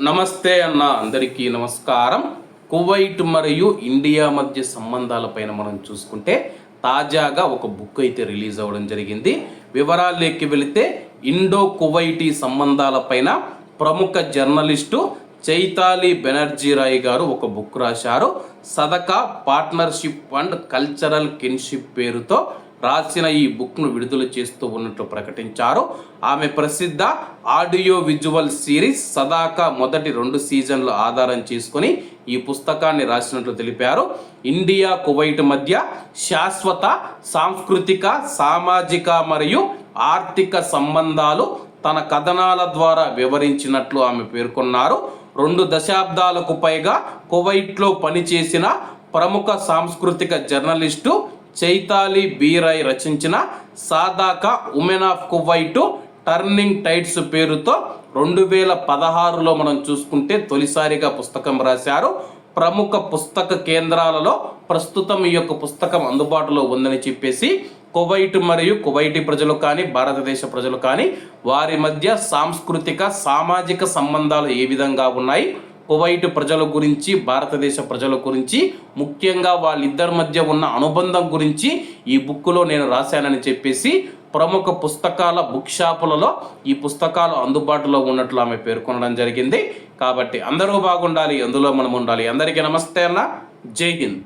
నమస్తే అన్న అందరికీ నమస్కారం. కువైట్ మరియు ఇండియా మధ్య సంబంధాలపైన మనం చూసుకుంటే తాజాగా ఒక బుక్ అయితే రిలీజ్ అవ్వడం జరిగింది. వివరాల్లోకి వెళితే ఇండో కువైటీ సంబంధాలపైన ప్రముఖ జర్నలిస్టు చైతాలి బెనర్జీ రాయ్ గారు ఒక బుక్ రాశారు. Sadaka partnership and cultural kinship పేరుతో రాసిన ఈ బుక్ను విడుదల చేస్తూ ఉన్నట్లు ప్రకటించారు. ఆమె ప్రసిద్ధ ఆడియో విజువల్ సిరీస్ సదాకా మొదటి రెండు సీజన్లు ఆధారం చేసుకొని ఈ పుస్తకాన్ని రాసినట్లు తెలిపారు. ఇండియా కువైట్ మధ్య శాశ్వత సాంస్కృతిక సామాజిక మరియు ఆర్థిక సంబంధాలు తన కథనాల ద్వారా వివరించినట్లు ఆమె పేర్కొన్నారు. రెండు దశాబ్దాలకు పైగా కువైట్లో పనిచేసిన ప్రముఖ సాంస్కృతిక జర్నలిస్టు చైతాలి బీరాయ్ రచించిన Sadaka women of Kuwait turning tides పేరుతో రెండు వేల పదహారులో మనం చూసుకుంటే తొలిసారిగా పుస్తకం రాశారు. ప్రముఖ పుస్తక కేంద్రాలలో ప్రస్తుతం ఈ యొక్క పుస్తకం అందుబాటులో ఉందని చెప్పేసి కువైట్ మరియు కువైటి ప్రజలు కానీ భారతదేశ ప్రజలు కానీ వారి మధ్య సాంస్కృతిక సామాజిక సంబంధాలు ఏ విధంగా ఉన్నాయి? కువైట్ ప్రజల గురించి భారతదేశ ప్రజల గురించి ముఖ్యంగా వాళ్ళిద్దరి మధ్య ఉన్న అనుబంధం గురించి ఈ బుక్లో నేను రాశానని చెప్పేసి ప్రముఖ పుస్తకాల బుక్ షాపులలో ఈ పుస్తకాలు అందుబాటులో ఉన్నట్లు ఆమె పేర్కొనడం జరిగింది. కాబట్టి అందరూ బాగుండాలి అందులో మనం ఉండాలి. అందరికీ నమస్తే అన్న. జై హింద్.